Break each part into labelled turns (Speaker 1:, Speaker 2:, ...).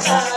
Speaker 1: Bye.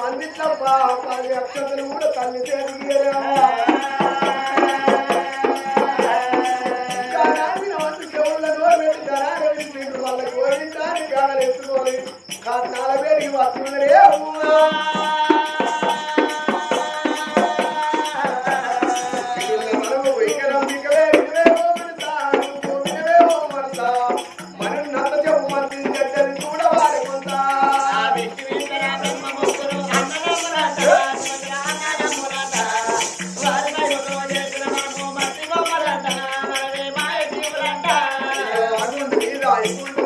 Speaker 1: పండిట్ల పాప అక్షతలు కూడా తల్లి తెలియరా Bye.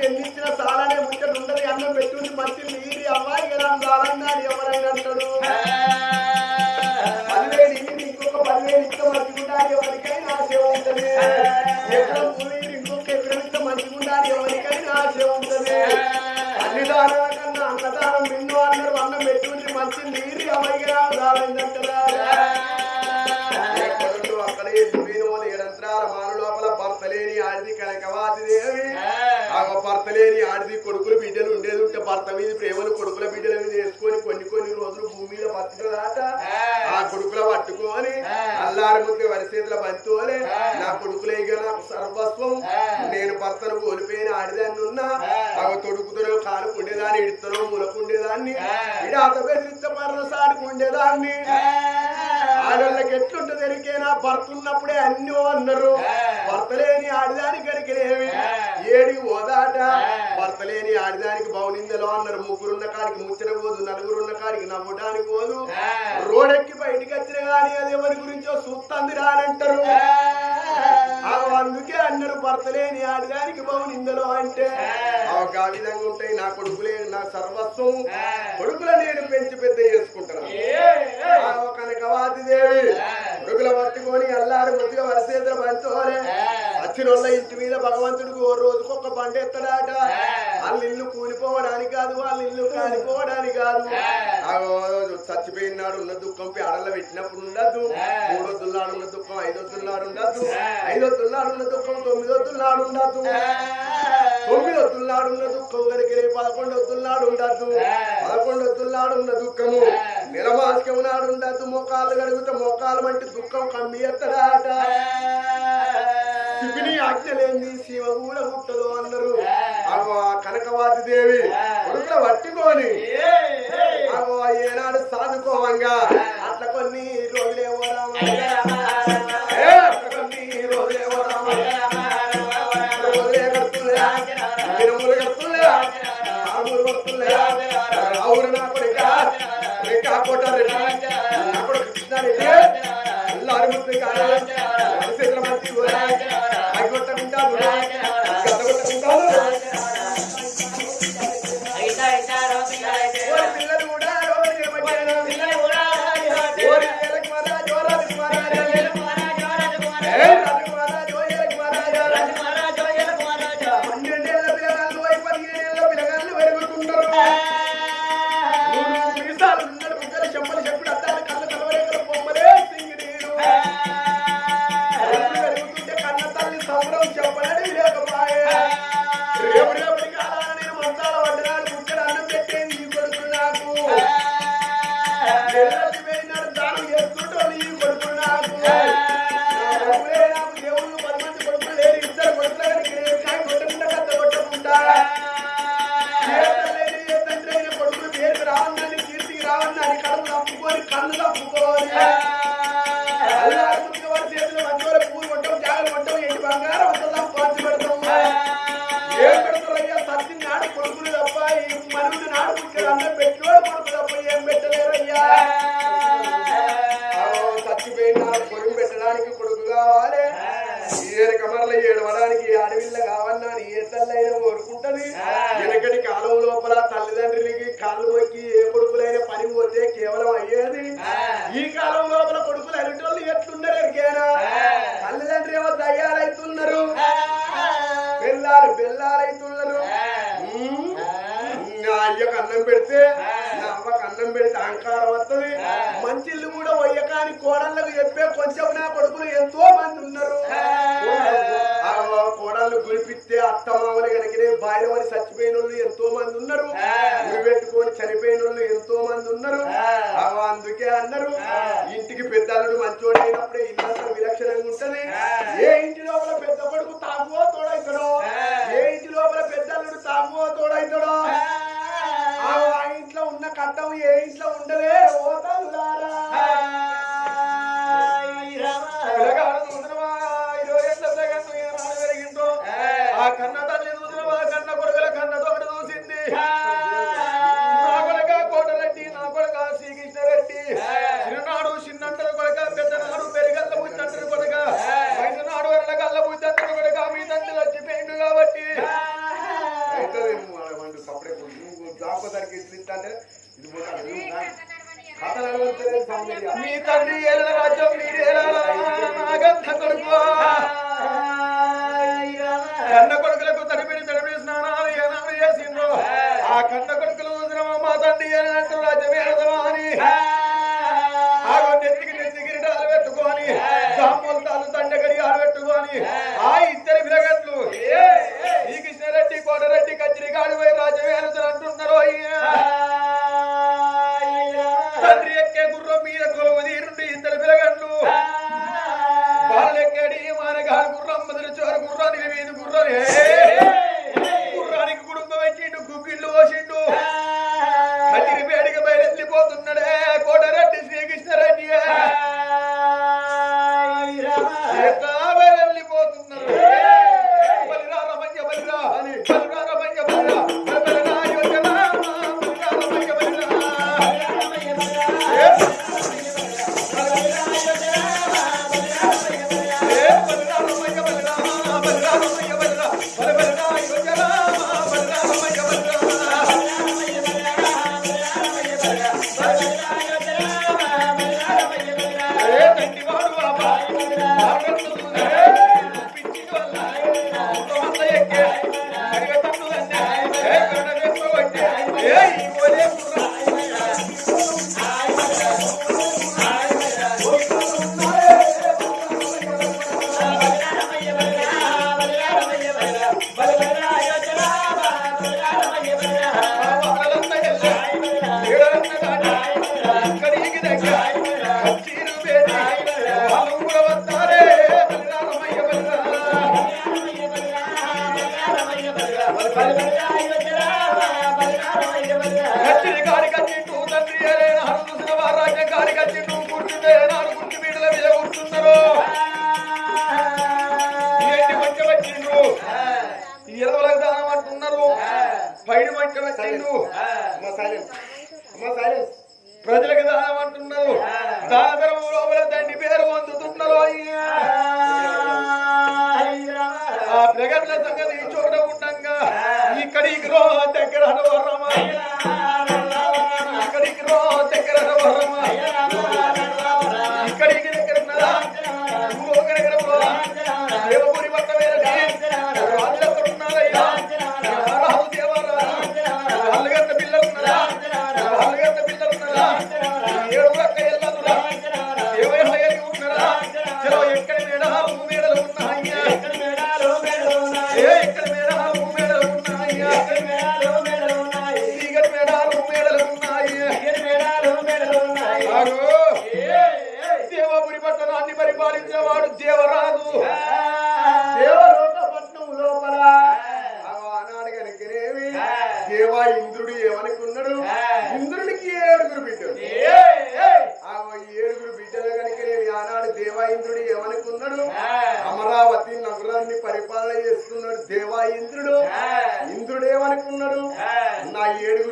Speaker 1: ఎన్నిచ్చిన సాలనే ముచ్చట ఉండదు అన్నం పెట్టుంది మంచి నీరి అమ్మాయి కదా సాలన్నా అని ఎవరైనా అంటాడు పదివేలు ఇచ్చింది ఇంకొక పదివేలు ఇస్తే మంచిగుండాలి ఎవరికైనా ఆశ ఉంటుంది. ఎక్కడ భూమి ఇంకొక ఎకరం ఇస్తే మంచిగుండాలి ఎవరికైనా ఆశ ఉంటుంది. అన్ని దానాల భర్త లేని ఆడిది కొడుకులు బిడ్డలు ఉండేది ఉంటే భర్త మీద ప్రేమలు కొడుకుల బిడ్డల మీద వేసుకొని కొన్ని కొన్ని రోజులు భూమి మీద బతుకుదాట ఆ కొడుకుల పట్టుకొని అల్లారముద్ది వరిసేతుల బంతువలే నా కొడుకులే నాకు సర్వస్వం. నేను భర్తను కోల్పోయిన ఆడిదాన్ని ఉన్నా ఆ తొడుకుతున్న కాలుకు ఉండేదాన్ని ఇడుతున్న మూలకు ఉండేదాన్ని ఇడాత బెదిరిస్తే పర్ణ ఆడోళ్ళకి ఎట్లుంటది ఎరికేనా భర్త ఉన్నప్పుడే అన్ని అన్నారు. భర్త లేని ఆడిదానికి కరికలేవి ఏడి ఓదాట భర్త లేని ఆడిదానికి బౌనిందలో అన్నారు. ముగ్గురున్న కాడికి ముచ్చట పోదు నలుగురున్న కాడికి నవ్వడానికి పోదు. రోడెక్కి బయటికి వచ్చిన గాని అది ఎవరి గురించో సుత్తంది రానంటారు. అందుకే అన్నారు భర్త లేని ఆడిదానికి బౌనిందలో అంటే. ఒక ఆ విధంగా ఉంటాయి. నా కొడుకులే నా సర్వస్వం. కొడుకుల నేను పెంచి పెద్ద చేసుకుంటాను వచ్చినోళ్ళ ఇంటి మీద భగవంతుడికి ఓ రోజుకు ఒక బండ ఎత్తడాట. వాళ్ళ ఇల్లు కూలిపోవడానికి కాదు వాళ్ళ ఇల్లు కాలిపోవడానికి కాదు. ఆ చచ్చిపోయినాడు ఉన్న దుఃఖం పేడల్లో పెట్టినప్పుడు ఉండద్దు. మూడొద్దున్నాడు ఉన్న దుఃఖం ఐదొద్దున్నాడు ఉండద్దు. ఐదొద్దున్నాడు ఉన్న దుఃఖం తొమ్మిదొద్దున్నాడు ఉండద్దు. తొమ్మిది వద్దున్నాడు ఉన్న దుఃఖం కనుక పదకొండు వద్దున్నాడు ఉండద్దు. పదకొండు వద్దున్నాడు ఉన్న దుఃఖము నిలమాసికం నాడు ఉండద్దు. మోకాళ్ళు కడుగుతే మోకాలు వంటి దుఃఖం కమ్మి ఎత్తడాట. శివుని ఆజ్ఞలేంది? శివ కూడా పుట్టదు అన్నారు అగో ఆ కనకవాది దేవి కొడుకుల పట్టుకొని అగో ఏనాడు సాధుకోవంగా అట్లా కొన్ని Yeah. బెల్లాలైతున్నారు. నా అయ్యకు అన్నం పెడితే నా అవ్వకు అన్నం పెడితే అహంకారం వస్తుంది. మంచి ఇల్లు కూడా వయ్యకాని కోడళ్ళకు చెప్పే కొంచెం నా కొడుకులు ఎంతో మంది ఉన్నారు. కోడళ్ళు గురిపిస్తే అత్తమామలు కనుకనే బాయిల వరి చచ్చిపోయిన వాళ్ళు ఎంతో మంది ఉన్నారు. పెట్టుకొని చనిపోయిన వాళ్ళు ఎంతో మంది ఉన్నారు. అందుకే అన్నారు ఇంటికి పెద్దల్లుడు మంచోడు అయినప్పుడే ఇల్లంతా విలక్షణంగా ఉంటది. ఏ ఇంటి ఇంట్లో ఏ ఇంట్లో ఉండలే పోతాం ఆ కండకు ఏక
Speaker 2: ప్రజలకు దానం అంటున్నారు. దానం లోపల తండ్రి పేరు పొందుతున్నారు అయ్యా. ఆ. ప్రగతుల సంగతి చూడకుండా ఇక్కడ ఈ గృహ దగ్గర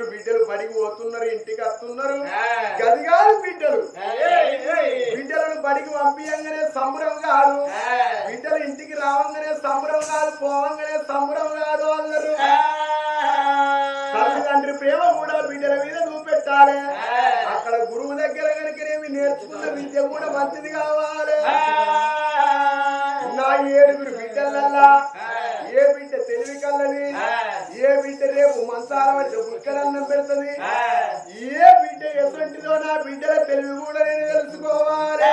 Speaker 1: ఇప్పుడు బిడ్డలు బడికి పోతున్నారు ఇంటికి వస్తున్నారు. గది కాదు బిడ్డలు. బిడ్డలను బడికి పంపించగానే సంబరం కాదు. బిడ్డలు ఇంటికి రావంగానే సంబరం కాదు పోవంగానే సంబరం కాదు అందరు తల్లిదండ్రి ప్రేమ కూడా బిడ్డల మీద చూపెట్టాలి. అక్కడ గురువు దగ్గర కనుక కనుకనేవి నేర్చుకున్న విద్య కూడా మంచిది కావాలి. నా ఏడుగురు బిడ్డలల్లా. ఏ బిడ్డ తెలివి కల్లని ఏ బిడ్డ రేపు మంచాల మధ్య బుక్కలన్నం పెడుతుంది. ఏ బిడ్డ ఎటువంటిదో నా బిడ్డల తెలివి కూడా నేను తెలుసుకోవాలి.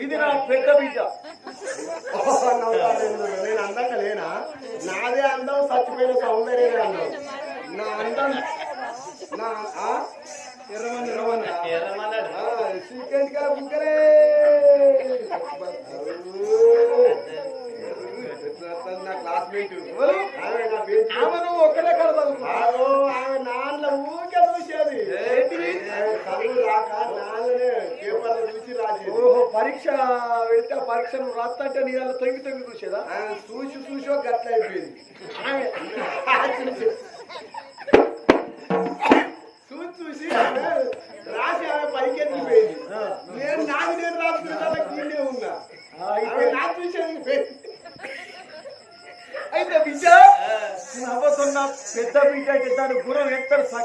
Speaker 2: ఇది నా పెద్ద బీజ
Speaker 1: నేను అందంగా లేనా? నాదే అందం చచ్చిపోయిన సౌందర్యం అన్నావు నా అందం